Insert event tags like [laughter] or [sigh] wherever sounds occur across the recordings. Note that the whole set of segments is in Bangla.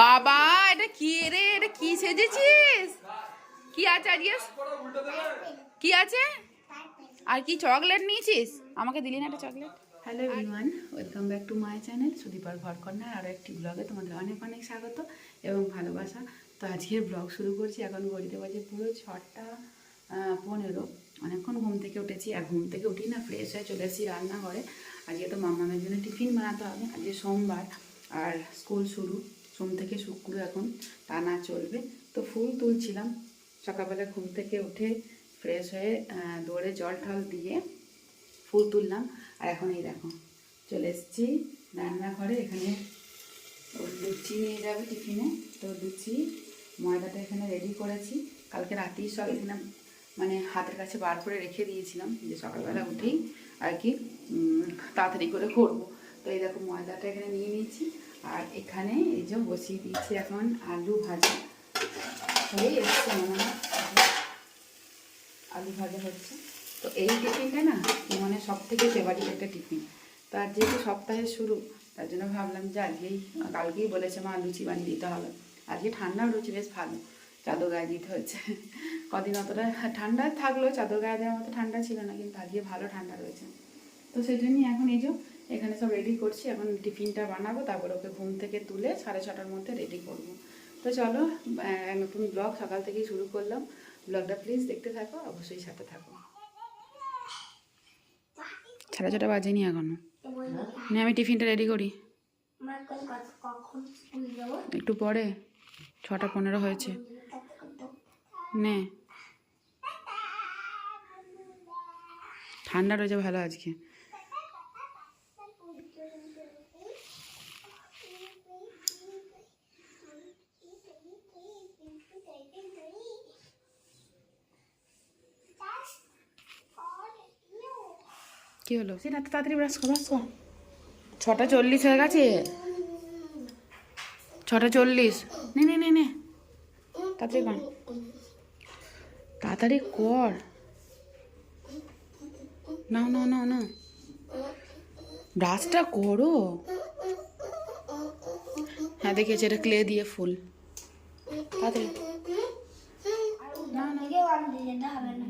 বাবা, এটা কি রে? এটা কি সেজেছিস? কি আছে আজকে? কি আছে? আর কি চকলেট নিয়েছিস? আমাকে দিলি না একটা chocolate hello everyone welcome back to my channel সুদীপার ঘর কন্যার আরও একটি ব্লগে তোমাদের অনেক অনেক স্বাগত এবং ভালোবাসা। তো আজকের ব্লগ শুরু করছি এখন ঘড়িতে বাজে পুরো ছটা পনেরো। অনেকক্ষণ ঘুম থেকে উঠেছি, আর ঘুম থেকে উঠি না ফ্রেশ হয়ে চলে এসেছি রান্নাঘরে। আজকে তো মামামের জন্য টিফিন বানাতে হবে, আজকে সোমবার, আর স্কুল শুরু। সোম থেকে শুক্র এখন টানা চলবে। তো ফুল তুলছিলাম। সকালবেলা ঘুম থেকে উঠে ফ্রেশ হয়ে দৌড়ে জল টল দিয়ে ফুল তুললাম। আর এখন এই দেখো, চলে এসেছি রান্নাঘরে। এখানে লুচি নিয়ে যাবে টিফিনে। তো লুচি, ময়দাটা এখানে রেডি করেছি। কালকে রাতেই সব এখানে মানে হাতের কাছে বার করে রেখে দিয়েছিলাম যে সকালবেলা উঠেই আর কি তাড়াতাড়ি করে করব। তো এই দেখো ময়দাটা এখানে নিয়ে নিয়েছি। আর এখানে এই যে বসিয়ে দিয়েছি এখন আলু ভাজা। হয়ে এসছে মনে হয়। আলু ভাজা হচ্ছে। তো এই টিফিনটা না মানে সব থেকে ফেভারিট একটা টিফিন। তো আর যেহেতু সপ্তাহের শুরু, তার জন্য ভাবলাম যে আজকেই, কালকেই বলেছে মা লুচি বানিয়ে দিতে হবে। আজকে ঠান্ডাও রয়েছে, বেশ ভালো। চাদর গায়ে দিতে হচ্ছে কদিন অতটা ঠান্ডা থাকলেও চাদর গায়ে দেওয়ার মতো ঠান্ডা ছিল না, কিন্তু আজকে ভালো ঠান্ডা রয়েছে। তো সেই জন্যই এখন এই যে এখানে সব রেডি করছি। এখন টিফিনটা বানাবো, তারপর ওকে ঘুম থেকে তুলে সাড়ে ছটার মধ্যে রেডি করব। তো চলো নতুন ব্লগ সকাল থেকেই শুরু করলাম। ব্লগটা প্লিজ দেখতে থাকো, অবশ্যই সাথে থাকো। সাড়ে ছটা বাজেনি এখনও। নে, আমি টিফিনটা রেডি করি। একটু পরে, ছটা পনেরো হয়েছে। নে। ঠান্ডা রয়েছে ভালো আজকে। কি হলো? সেটা এত তাড়াতাড়ি ব্রাশ কর ব্রাশ কর। ছটা চল্লিশ হয়ে গেছে। ছটা চল্লিশ। নে নে নে নে। তাড়াতাড়ি কর। তাড়াতাড়ি কর। নাও নাও নাও নাও। ব্রাশটা করো। হ্যাঁ দেখেছি এটা ক্লে দিয়ে ফুল। তাড়াতাড়ি। না না থেকে বান্ধে যেতে হবে না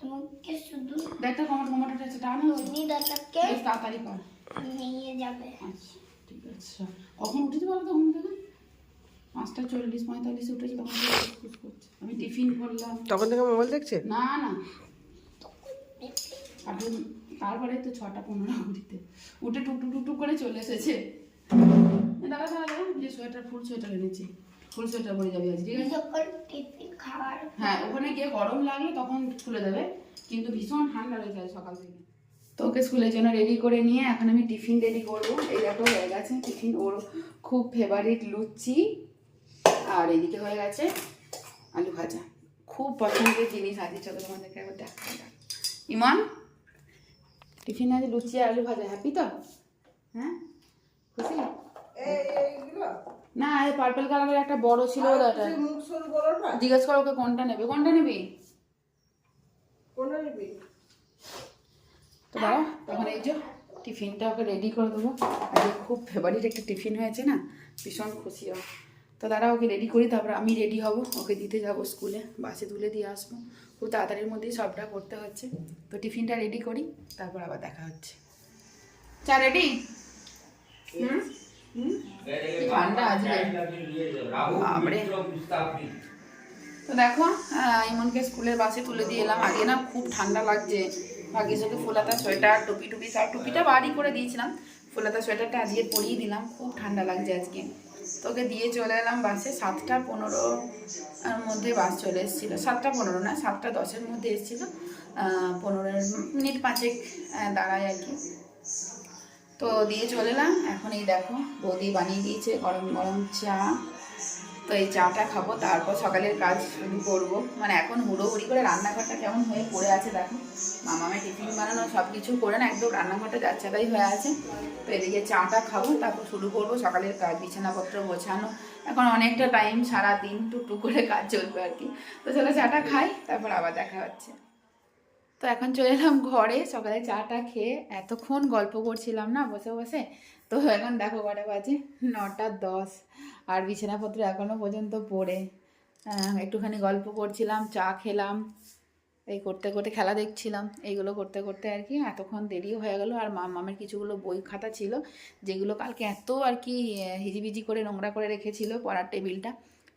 তোমাকে শুধু দেখতে কমাট কমাটা আছে টানো দাদাকে বেশ তাড়াতাড়ি কর। নিয়ে যাবে। আচ্ছা ঠিক আছে। কখন উঠেছি বলো তো ঘুম থেকে? পাঁচটা চল্লিশ পঁয়তাল্লিশে উঠেছি তখন করছে। আমি টিফিন করলাম। তখন থেকে মোবাইল দেখছে? না না। এখন তারপরে তো ছটা পনেরো ঘুরিতে উঠে টুক টুক টুক টুক করে চলে এসেছে। দাদা দাদা দাদা, যে সোয়েটার ফুল সোয়েটার এনেছি। ফুল সোয়েটার পরে যাবি আজ ঠিক আছে হ্যাঁ ওখানে গিয়ে গরম লাগলে তখন খুলে দেবে কিন্তু ভীষণ ঠান্ডা রয়েছে আজ সকাল থেকে। তো ওকে স্কুলের জন্য রেডি করে নিয়ে এখন আমি টিফিন রেডি করব। এই দেখো হয়ে গেছে টিফিন। ওর খুব ফেভারিট লুচি। আর এদিকে হয়ে গেছে আলু ভাজা। খুব পছন্দের জিনিস আজকে চলো তোমাদেরকে একবার দেখা ইমন টিফিন আছে লুচি আর আলু ভাজা। হ্যাপি তো? হ্যাঁ? খুশি? না এই পার্পল কালারের একটা বড় ছিল ওটা জিজ্ঞেস করো ওকে কোনটা নেবে। কোনটা নিবি? তো বাবা তখন এই যে টিফিনটা ওকে রেডি করে দেবো। আজকে খুব ফেভারিট একটা টিফিন হয়েছে না ভীষণ খুশি ও। তো দাঁড়া ওকে রেডি করি তারপর আমি রেডি হব। ওকে দিতে যাব স্কুলে বাসে তুলে দিয়ে আসব। খুব তাড়াতাড়ির মধ্যেই সবটা করতে হচ্ছে। তো টিফিনটা রেডি করি তারপর আবার দেখা হচ্ছে। চা রেডি হুম? ঠান্ডা আজকে বাপরে। তো দেখো ইমনকে স্কুলের বাসে তুলে দিয়ে এলাম। আগে না খুব ঠান্ডা লাগছে। ভাগ্যিস ওকে ফুলাতা সোয়েটার টুপি টুপি সব টুপিটা বাড়ি করে দিয়েছিলাম। ফুলাতা সোয়েটারটা আজকে পরিয়ে দিলাম। খুব ঠান্ডা লাগছে আজকে। তোকে দিয়ে চলে এলাম বাসে। সাতটা পনেরো মধ্যে বাস চলে এসেছিল। সাতটা পনেরো না সাতটা দশের মধ্যে এসেছিল। পনেরো মিনিট পাঁচেক দাঁড়ায় আর কি। তো দিয়ে চলে এলাম। এখন এই দেখো, বৌদি বানিয়ে দিয়েছে গরম গরম চা। তো এই চাটা খাব, তারপর সকালের কাজ শুরু করব। মানে এখন হুড়োহুড়ি করে রান্নাঘরটা কেমন হয়ে পড়ে আছে দেখো। মামা মামামে টিফিন বানানো সব কিছু করে না, একদম রান্নাঘরটা যাচ্ছাটাই হয়ে আছে। তো এদিকে চাটা খাব, তারপর শুরু করব সকালের কাজ, বিছানাপত্র গোছানো। এখন অনেকটা টাইম সারা দিন টুকটুক করে কাজ চলবে আর কি। তো চলো চাটা খাই, তারপর আবার দেখা হচ্ছে। তো এখন চলে এলাম ঘরে। সকালে চাটা খেয়ে এতক্ষণ গল্প করছিলাম না বসে বসে। তো এখন দেখো কটা বাজে, নটা দশ। আর বিছানাপত্র এখনও পর্যন্ত পড়ে। একটুখানি গল্প করছিলাম, চা খেলাম, এই করতে করতে খেলা দেখছিলাম, এইগুলো করতে করতে আর কি এতক্ষণ দেরিও হয়ে গেল। আর মা মামের কিছুগুলো বই খাতা ছিল, যেগুলো কালকে এত আর কি হিজিবিজি করে নোংরা করে রেখেছিল পড়ার টেবিলটা।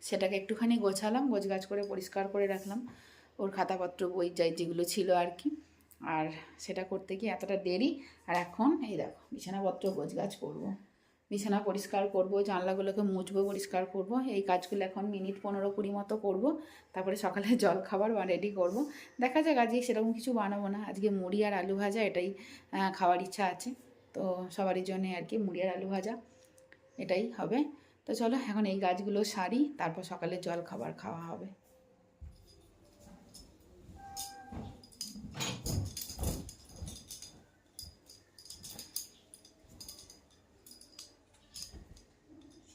সেটাকে একটুখানি গোছালাম, গোছগাছ করে পরিষ্কার করে রাখলাম। ওর খাতাপত্র, বই যাই যেগুলো ছিল আর কি। আর সেটা করতে গিয়ে এতটা দেরি। আর এখন এই দেখো, বিছানাপত্র গোছগাছ করব। বিছানা পরিষ্কার করব, জানলাগুলোকে মুছবো, পরিষ্কার করব। এই কাজগুলো এখন মিনিট পনেরো কুড়ি মতো করব। তারপরে সকালে [laughs] জল খাবার বা রেডি করব। দেখা যাক, আজকে সেরকম কিছু বানাবো না। আজকে মুড়ি আর আলু ভাজা এটাই খাওয়ার ইচ্ছা আছে। তো সবারই জন্য আর কি মুড়ি আর আলু ভাজা এটাই হবে। তো চলো, এখন এই গাছগুলো সারি, তারপর সকালে জল খাবার খাওয়া হবে।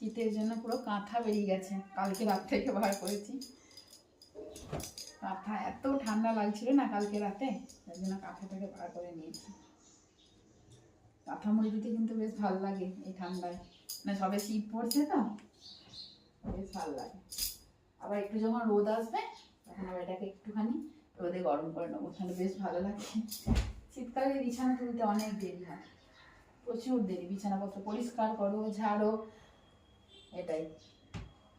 শীতের জন্য পুরো কাঁথা বেরিয়ে গেছে। কালকে রাত থেকে বার করেছি। কাঁথা এত ঠান্ডা লাগছিল না কালকে রাতে, তাই জন্য কাঁথাটাকে বার করে নিয়েছি। কাঁথা মুড়ি দিতে কিন্তু বেশ ভালো লাগে এই ঠান্ডায়। না সবে শীত পড়ছে তো, বেশ ভালো লাগে। আবার একটু যখন রোদ আসবে, তখন আবার এটাকে একটুখানি রোদে গরম করে নেব। তাহলে বেশ ভালো লাগছে শীতকালে বিছানা তুলতে অনেক দেরি হয়। প্রচুর দেরি। বিছানাপত্র পরিষ্কার করো, ঝাড়ো এটাই।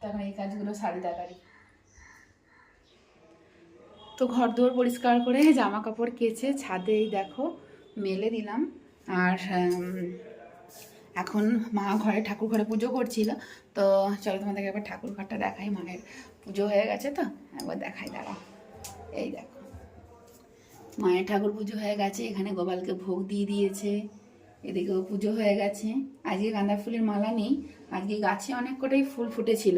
তখন এই কাজগুলো সারি তাড়াতাড়ি। তো ঘর দুয়ার পরিষ্কার করে জামা কাপড় কেচে ছাদে এই দেখো মেলে দিলাম আর এখন মা ঘরে ঠাকুর ঘরে পুজো করছিল। তো চলো তোমাদেরকে একবার ঠাকুর ঘরটা দেখাই। মায়ের পুজো হয়ে গেছে তো? একবার দেখাই, দাঁড়াও। এই দেখো। মায়ের ঠাকুর পুজো হয়ে গেছে। এখানে গোপালকে ভোগ দিয়ে দিয়েছে। এদিকেও পুজো হয়ে গেছে। আজকে গাঁদা ফুলের মালা নেই। আজকে গাছে অনেক কটাই ফুল ফুটেছিল।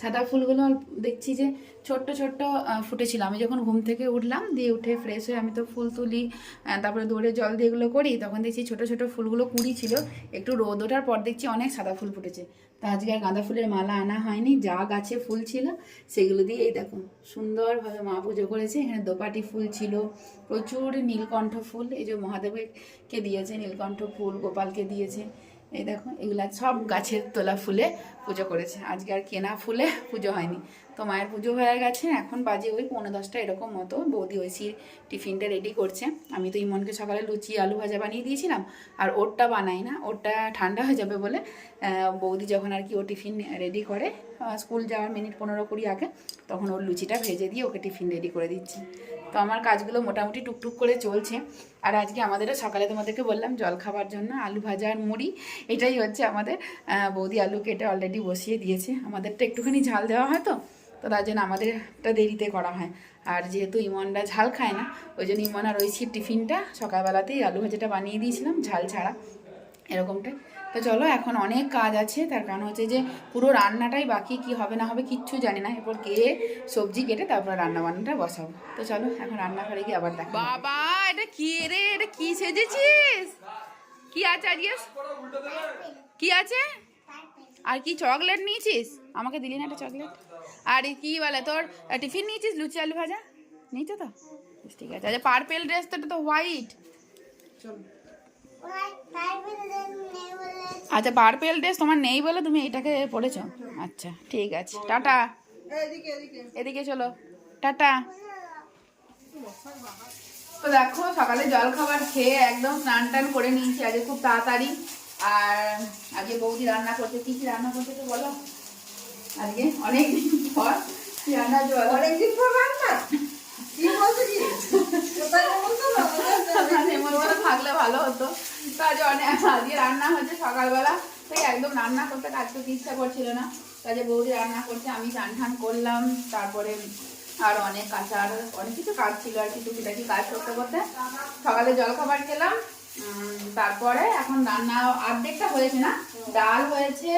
সাদা ফুলগুলো দেখছি যে ছোট্ট ছোট্ট ফুটেছিল। আমি যখন ঘুম থেকে উঠলাম, দিয়ে উঠে ফ্রেশ হয়ে আমি তো ফুল তুলি তারপরে দৌড়ে জল দিয়ে এগুলো করি, তখন দেখছি ছোট ছোট ফুলগুলো কুড়ি ছিল। একটু রোদ ওঠার পর দেখছি অনেক সাদা ফুল ফুটেছে। তো আজকে আর গাঁদা ফুলের মালা আনা হয়নি, যা গাছে ফুল ছিল, সেগুলো দিয়ে এই দেখো, সুন্দরভাবে মা পুজো করেছে। এখানে দোপাটি ফুল ছিল, প্রচুর নীলকণ্ঠ ফুল, এই যে মহাদেবকে দিয়েছে, নীলকণ্ঠ ফুল, গোপালকে দিয়েছে। এই দেখো, এগুলা সব গাছের তোলা ফুলে পুজো করেছে। আজকে আর কেনা ফুলে পুজো হয়নি। তো মায়ের পুজো হয়ে গেছে, এখন বাজে ওই পৌনে দশটা এরকম মতো। বৌদি ঐশী টিফিনটা রেডি করছে। আমি তো ইমনকে সকালে লুচি, আলু ভাজা বানিয়ে দিয়েছিলাম, আর ওরটা বানাই না, ওরটা ঠান্ডা হয়ে যাবে বলে বৌদি যখন আর কি ও টিফিন রেডি করে স্কুল যাওয়ার মিনিট পনেরো কুড়ি আগে, তখন ওর লুচিটা ভেজে দিয়ে ওকে টিফিন রেডি করে দিচ্ছি। তো আমার কাজগুলো মোটামুটি টুকটুক করে চলছে। আর আজকে আমাদেরও সকালে তোমাদেরকে বললাম, জল খাবার জন্য আলু ভাজা আর মুড়ি, এটাই হচ্ছে আমাদের বৌদি আলু কেটে অলরেডি বসিয়ে দিয়েছে। আমাদেরটা একটুখানি ঝাল দেওয়া হয় তো? তো তার জন্য আমাদেরটা দেরিতে করা হয়। আর যেহেতু ইমনরা ঝাল খায় না, ওই জন্য ইমন আর ঐশীর টিফিনটা সকালবেলাতেই আলু ভাজাটা বানিয়ে দিয়েছিলাম, ঝাল ছাড়া, এরকমটাই। তো চলো, এখন অনেক কাজ আছে, তার কারণ হচ্ছে যে পুরো রান্নাটাই বাকি, কি হবে না হবে কিচ্ছু জানি না, এরপর কে সবজি কেটে তারপর রান্না বান্নাটা বসাবো। তো চলো, এখন রান্নাঘরে গিয়ে আবার দেখো বাবা, এটা কি রে? এটা কি সেজেছিস? কি আছে আজকে? কি আছে? আর কি চকলেট নিয়েছিস? আমাকে দিলি না একটা চকলেট? আর কি বলে তোর? টিফিন নিয়েছিস? লুচি আলু ভাজা? নিয়েছো তো ঠিক আছে। আচ্ছা পার্পেল ড্রেস তো তো হোয়াইট আচ্ছা পার্পেল ড্রেস তোমার নেই বলে তুমি এইটাকে পড়েছো আচ্ছা ঠিক আছে। টাটা। এদিকে চলো। টাটা। তো দেখো সকালে জল খাবার খেয়ে একদম স্নান টান করে নিয়েছি। আজকে খুব তাড়াতাড়ি। আর আজকে বৌদি রান্না করতে কি কি রান্না করতে তো বলো? আজকে অনেক দিন পর রান্না বলো অনেকদিন পর রান্না? কি বলছো কি? এমন করে থাকলে ভালো হতো। তো আজ অনেক আজকে রান্না হচ্ছে সকালবেলা। একদম রান্না করতে কাজ করতে ইচ্ছা করছিল না? কাজে বৌদি রান্না করছে আমি চান ঠান করলাম। তারপরে আর অনেক কাঁচার অনেক কিছু কাজ ছিল আর কি টুকিটাকি কাজ করতে করতে। সকালে জলখাবার খেলাম। তারপরে এখন রান্না অর্ধেকটা হয়েছে না? ডাল হয়েছে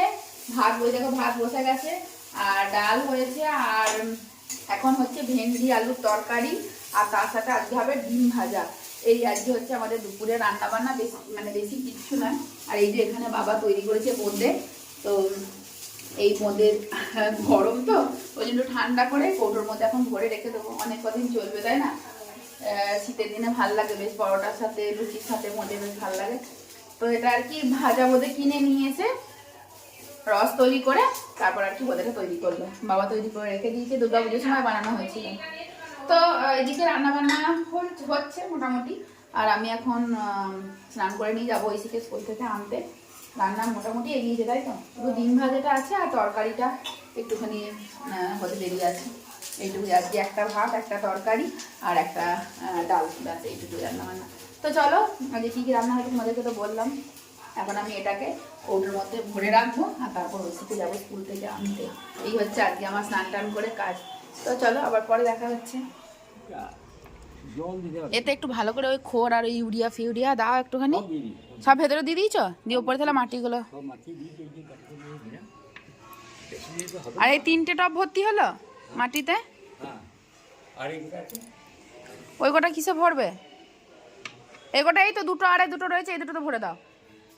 ভাত ওই দেখো, ভাত বসে গেছে, আর ডাল হয়েছে, আর এখন হচ্ছে ভেন্ডি, আলুর তরকারি, আর তার সাথে আজকে হবে ডিম ভাজা। এই আজকে হচ্ছে আমাদের দুপুরে রান্না বান্না বেশি মানে বেশি কিচ্ছু নয়। আর এই যে এখানে বাবা তৈরি করেছে বোঁদে তো এই বোঁদে [laughs] গরম তো, ওই জন্য ঠান্ডা করে কৌটোর মধ্যে এখন ভরে রেখে দেবো। অনেক কদিন চলবে, তাই না? শীতের দিনে ভালো লাগে বেশ, পরোটার সাথে, লুচির সাথে মধ্যে বেশ ভালো লাগে। তো এটা আর কি ভাজা বোঁদে কিনে নিয়ে এসে রস তৈরি করে তারপর আর কি বোঁদেটা তৈরি করল বাবা তৈরি করে রেখে দিয়েছে, দুর্গা পুজোর সময় বানানো হয়েছিল। তো এদিকে রান্না বান্না হল- হচ্ছে মোটামুটি। আর আমি এখন স্নান করে নিয়ে যাব ঐশীকে স্কুল থেকে আনতে। রান্না মোটামুটি এগিয়েছে তাই তো। শুধু ডিম ভাজাটা আছে আর তরকারিটা একটুখানি হতে দেরি আছে। এইটুকু আজকে একটা ভাত, একটা তরকারি আর একটা ডাল। ব্যাস এইটুকু রান্না বান্না তো চলো আজকে কী কী রান্না হয়েছে তোমাদেরকে তো বললাম। এখন আমি এটাকে ওটার মধ্যে ভরে রাখব আর তারপর ওষুধে যাব স্কুল থেকে আনতে। এই হচ্ছে আজকে আমার স্নান টান করে কাজ। তো চলো আবার পরে দেখা হচ্ছে। এতে একটু ভালো করে ওই খোর আর ওই ইউরিয়া ফিউরিয়া দাও একটুখানি। সব ভেতরে দিয়ে দিয়েছ? দিয়ে ওপরে তাহলে মাটিগুলো। হবে আর এই তিনটে টব ভর্তি হলো মাটিতে? হ্যাঁ। আর এইটা আছে? ওই কটা কিসে ভরবে? এই কটা এই তো দুটো আর এই দুটো রয়েছে এই দুটো তো ভরে দাও।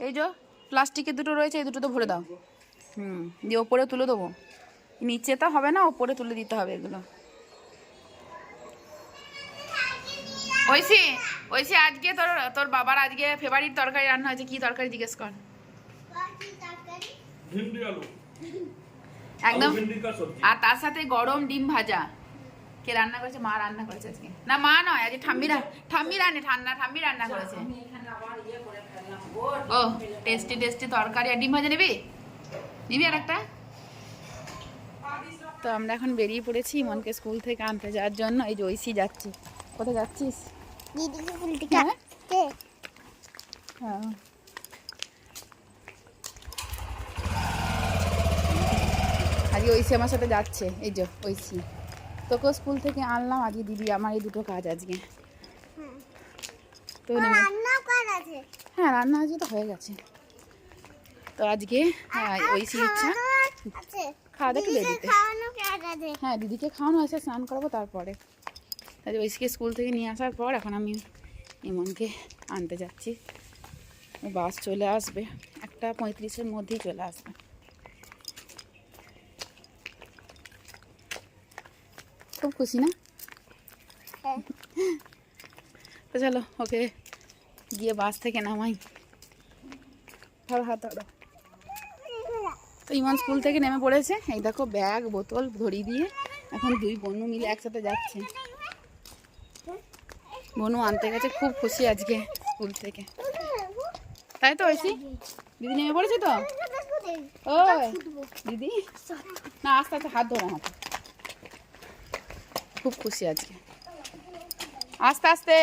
এই যো প্লাস্টিকের দুটো রয়েছে এই দুটো তো ভরে দাও। হুম দিয়ে ওপরে তুলে দেবো। নিচে তো হবে না ওপরে তুলে দিতে হবে এগুলো। ওইসি ওইসি আজকে তোর তোর বাবার আজকে ফেভারিট তরকারি রান্না হয়েছে কি তরকারি জিজ্ঞেস কর। একদম। আর তার সাথে গরম ডিম ভাজা। কে রান্না করেছে? মা রান্না করেছে আজকে। না মা নয় আজকে ঠাম্মি ঠাম্মি রান্না ঠান্ডা ঠাম্মি রান্না করেছে। ও টেস্টি টেস্টি তরকারি আর ডিম ভাজা নিবি? নিবি আর একটা তো আমরা এখন বেরিয়ে পড়েছি ইমনকে স্কুল থেকে আনতে যাওয়ার জন্য। এই যে ঐশী যাচ্ছি। কোথায় যাচ্ছিস? দিদিকে হ্যাঁ? হ্যাঁ। আজকে ঐশী আমার সাথে যাচ্ছে। এই যে ঐশী। তোকেও স্কুল থেকে আনলাম। আজকে দিদি আমার এই দুটো কাজ আজকে। তো হ্যাঁ রান্না আজকে তো হয়ে গেছে। তো আজকে হ্যাঁ ঐশী ইচ্ছা খাওয়া দাওয়া দেরিতে। আছে। হ্যাঁ দিদিকে খাওয়ানো হয়েছে স্নান করাবো তারপরে। তাই ঐশীকে স্কুল থেকে নিয়ে আসার পর এখন আমি ইমনকে আনতে যাচ্ছি। বাস চলে আসবে। একটা পঁয়ত্রিশের মধ্যেই চলে আসবে। খুব খুশি না? হ্যাঁ। তো চলো ওকে গিয়ে বাস থেকে নামাই। ধরো ধরো। তো ইমন স্কুল থেকে নেমে পড়েছে। এই দেখো ব্যাগ, বোতল ধরিয়ে দিয়ে। এখন দুই বন্ধু মিলে একসাথে যাচ্ছে। বনু আনতে গেছে, খুব খুশি আজকে স্কুল থেকে। তাই তো ঐশী? দিদি নেমে পড়েছে তো? ও দিদি? না, আস্তে আস্তে হাত ধরো হাতে খুব খুশি আজকে। আস্তে আস্তে।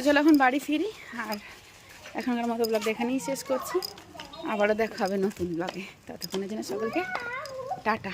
তো চলো এখন বাড়ি ফিরি, আর এখনকার মতো ব্লগ এখানেই শেষ করছি। আবারও দেখা হবে নতুন ব্লগে ততক্ষণের জন্য সকলকে টাটা।